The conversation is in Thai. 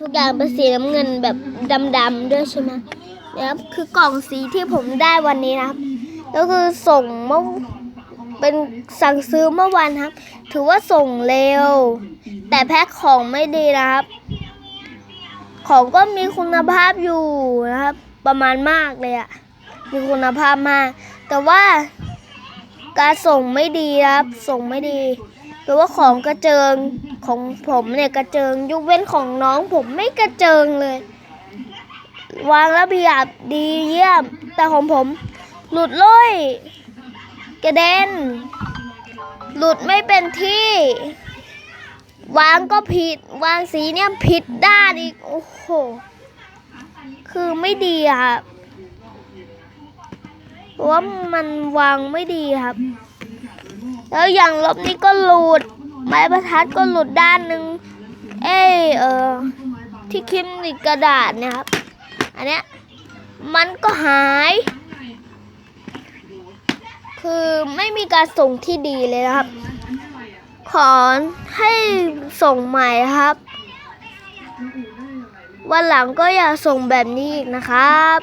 ทุกอย่างเป็นสีน้ำเงินแบบดำๆด้วยใช่ไหมนะครับคือกล่องสีที่ผมได้วันนี้นะครับ ก็คือส่งเมื่อเป็นสั่งซื้อเมื่อวันครับ ถือว่าส่งเร็ว แต่แพ็คของไม่ดีนะครับ ของก็มีคุณภาพอยู่นะครับ ประมาณมากเลยอะมีคุณภาพมาก แต่ว่าการส่งไม่ดีครับ ส่งไม่ดี แปลว่าของกระเจิงของผมเนี่ยกระเจิงยกเว้นของน้องผมไม่กระเจิงเลย วางระเบียบดีเยี่ยม แต่ของผม หลุดเลยกระเด็น หลุดไม่เป็นที่ วางก็ผิด วางสีเนี่ยผิดด้านอีก โอ้โห คือไม่ดีครับเพราะว่ามันวางไม่ดีครับ แล้วอย่างลบนี่ก็หลุด ไม้บรรทัดก็หลุดด้านหนึ่งเอ้เออที่คิมติดกระดาษเนี่ยครับ อันเนี้ยมันก็หาย คือไม่มีการส่งที่ดีเลยนะครับ ขอให้ส่งใหม่ครับ วันหลังก็อย่าส่งแบบนี้อีกนะครับ